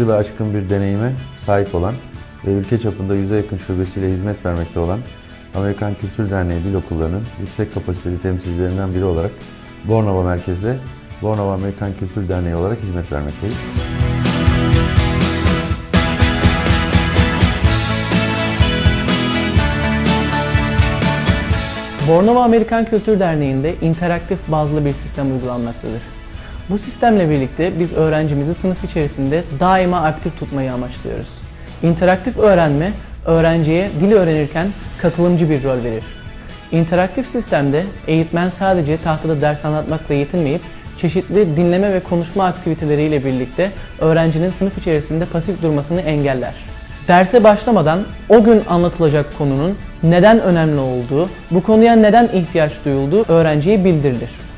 30 yılı aşkın bir deneyime sahip olan ve ülke çapında yüze yakın şubesiyle hizmet vermekte olan Amerikan Kültür Derneği Dil Okulları'nın yüksek kapasiteli temsilcilerinden biri olarak Bornova merkezde Bornova Amerikan Kültür Derneği olarak hizmet vermekteyiz. Bornova Amerikan Kültür Derneği'nde interaktif bazlı bir sistem uygulanmaktadır. Bu sistemle birlikte biz öğrencimizi sınıf içerisinde daima aktif tutmayı amaçlıyoruz. İnteraktif öğrenme, öğrenciye dil öğrenirken katılımcı bir rol verir. İnteraktif sistemde eğitmen sadece tahtada ders anlatmakla yetinmeyip çeşitli dinleme ve konuşma aktiviteleriyle birlikte öğrencinin sınıf içerisinde pasif durmasını engeller. Derse başlamadan o gün anlatılacak konunun neden önemli olduğu, bu konuya neden ihtiyaç duyulduğu öğrenciye bildirilir.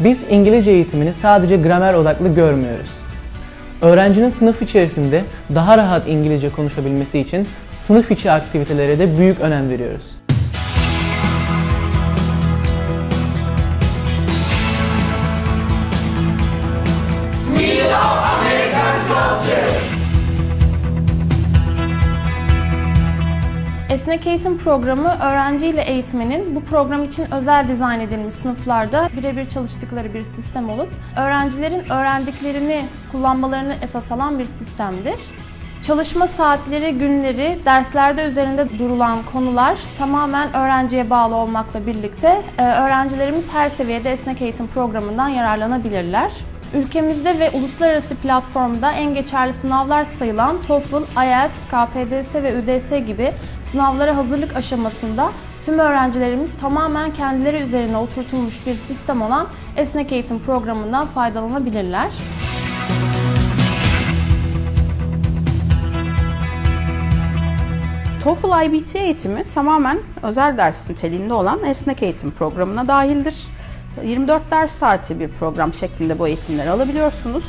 Biz İngilizce eğitimini sadece gramer odaklı görmüyoruz. Öğrencinin sınıf içerisinde daha rahat İngilizce konuşabilmesi için sınıf içi aktivitelere de büyük önem veriyoruz. Esnek eğitim programı öğrenci ile eğitmenin bu program için özel dizayn edilmiş sınıflarda birebir çalıştıkları bir sistem olup öğrencilerin öğrendiklerini kullanmalarını esas alan bir sistemdir. Çalışma saatleri, günleri, derslerde üzerinde durulan konular tamamen öğrenciye bağlı olmakla birlikte e, öğrencilerimiz her seviyede esnek eğitim programından yararlanabilirler. Ülkemizde ve uluslararası platformda en geçerli sınavlar sayılan TOEFL, IELTS, KPDS ve ÜDS gibi sınavlara hazırlık aşamasında tüm öğrencilerimiz tamamen kendileri üzerine oturtulmuş bir sistem olan esnek eğitim programından faydalanabilirler. TOEFL IBT eğitimi tamamen özel ders niteliğinde olan esnek eğitim programına dahildir. 24 ders saati bir program şeklinde bu eğitimleri alabiliyorsunuz.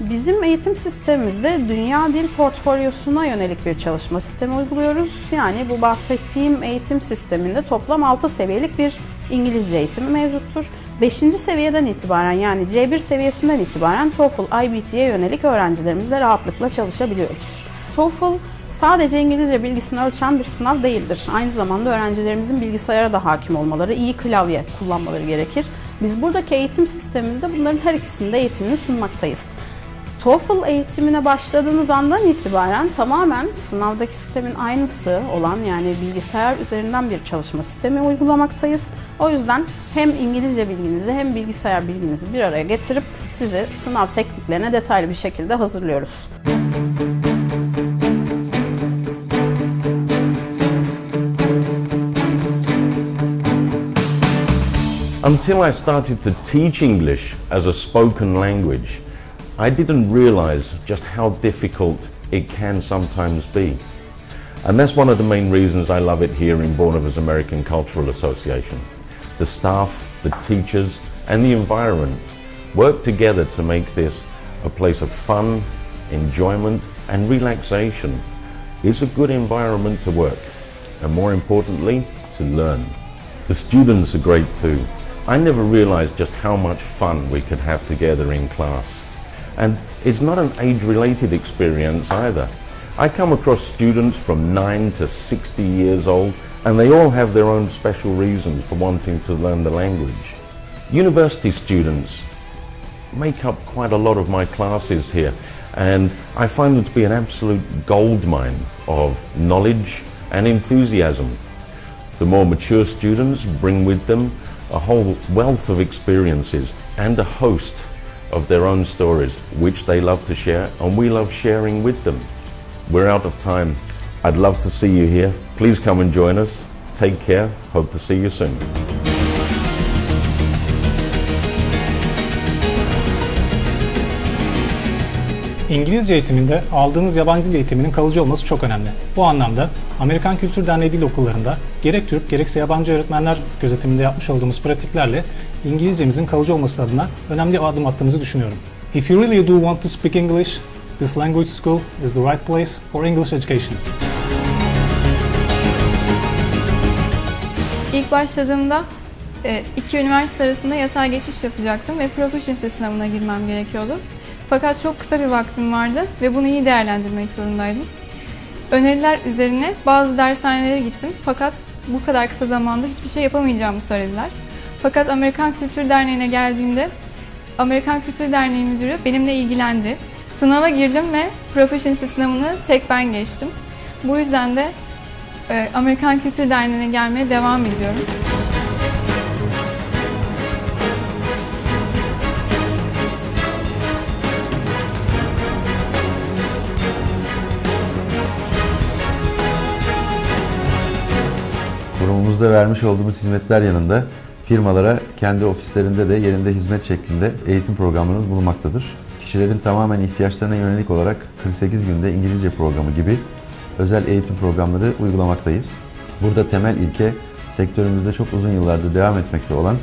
Bizim eğitim sistemimizde dünya dil portfolyosuna yönelik bir çalışma sistemi uyguluyoruz. Yani bu bahsettiğim eğitim sisteminde toplam 6 seviyelik bir İngilizce eğitimi mevcuttur. 5. seviyeden itibaren yani C1 seviyesinden itibaren TOEFL IBT'ye yönelik öğrencilerimizle rahatlıkla çalışabiliyoruz. TOEFL sadece İngilizce bilgisini ölçen bir sınav değildir. Aynı zamanda öğrencilerimizin bilgisayara da hakim olmaları, iyi klavye kullanmaları gerekir. Biz buradaki eğitim sistemimizde bunların her ikisinde eğitimini sunmaktayız. TOEFL eğitimine başladığınız andan itibaren tamamen sınavdaki sistemin aynısı olan yani bilgisayar üzerinden bir çalışma sistemi uygulamaktayız. O yüzden hem İngilizce bilginizi hem bilgisayar bilginizi bir araya getirip sizi sınav tekniklerine detaylı bir şekilde hazırlıyoruz. Until I started to teach English as a spoken language, I didn't realize just how difficult it can sometimes be. And that's one of the main reasons I love it here in Borneva's American Cultural Association. The staff, the teachers, and the environment work together to make this a place of fun, enjoyment, and relaxation. It's a good environment to work, and more importantly, to learn. The students are great too. I never realized just how much fun we could have together in class. And it's not an age-related experience either. I come across students from 9 to 60 years old and they all have their own special reasons for wanting to learn the language. University students make up quite a lot of my classes here and I find them to be an absolute goldmine of knowledge and enthusiasm. The more mature students bring with them a whole wealth of experiences and a host of their own stories, which they love to share, and we love sharing with them. We're out of time. I'd love to see you here. Please come and join us. Take care. Hope to see you soon. İngilizce eğitiminde aldığınız yabancı dil eğitiminin kalıcı olması çok önemli. Bu anlamda Amerikan Kültür Derneği Dil Okullarında gerek Türk gerekse yabancı öğretmenler gözetiminde yapmış olduğumuz pratiklerle İngilizcemizin kalıcı olması adına önemli adım attığımızı düşünüyorum. If you really do want to speak English, this language school is the right place for English education. İlk başladığımda e, iki üniversite arasında yatay geçiş yapacaktım ve proficiency sınavına girmem gerekiyordu. Fakat çok kısa bir vaktim vardı ve bunu iyi değerlendirmek zorundaydım. Öneriler üzerine bazı dershanelere gittim fakat bu kadar kısa zamanda hiçbir şey yapamayacağımı söylediler. Fakat Amerikan Kültür Derneği'ne geldiğimde Amerikan Kültür Derneği müdürü benimle ilgilendi. Sınava girdim ve Proficiency sınavını tek ben geçtim. Bu yüzden de e, Amerikan Kültür Derneği'ne gelmeye devam ediyorum. Kurumumuzda vermiş olduğumuz hizmetler yanında firmalara kendi ofislerinde de yerinde hizmet şeklinde eğitim programlarımız bulunmaktadır. Kişilerin tamamen ihtiyaçlarına yönelik olarak 48 günde İngilizce programı gibi özel eğitim programları uygulamaktayız. Burada temel ilke sektörümüzde çok uzun yıllardır devam etmekte olan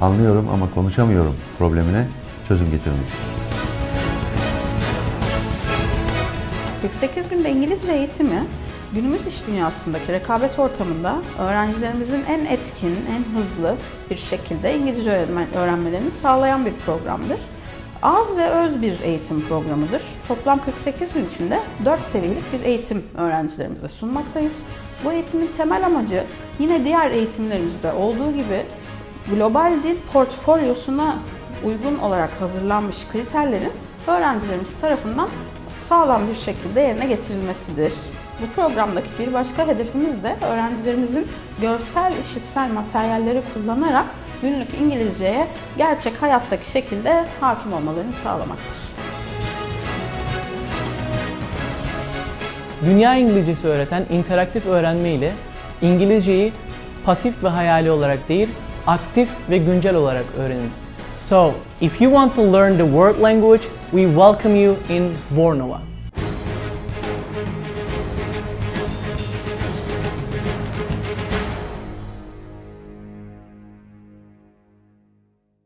anlıyorum ama konuşamıyorum problemine çözüm getirmek. 48 günde İngilizce eğitimi günümüz iş dünyasındaki rekabet ortamında öğrencilerimizin en etkin, en hızlı bir şekilde İngilizce öğrenme- öğrenmelerini sağlayan bir programdır. Az ve öz bir eğitim programıdır. Toplam 48 gün içinde 4 seviyelik bir eğitim öğrencilerimize sunmaktayız. Bu eğitimin temel amacı yine diğer eğitimlerimizde olduğu gibi global dil portfolyosuna uygun olarak hazırlanmış kriterlerin öğrencilerimiz tarafından sağlam bir şekilde yerine getirilmesidir. Bu programdaki bir başka hedefimiz de öğrencilerimizin görsel işitsel materyalleri kullanarak günlük İngilizceye gerçek hayattaki şekilde hakim olmalarını sağlamaktır. Dünya İngilizcesi öğreten interaktif öğrenme ile İngilizceyi pasif ve hayali olarak değil, aktif ve güncel olarak öğrenin. So, if you want to learn the world language, we welcome you in Bornova.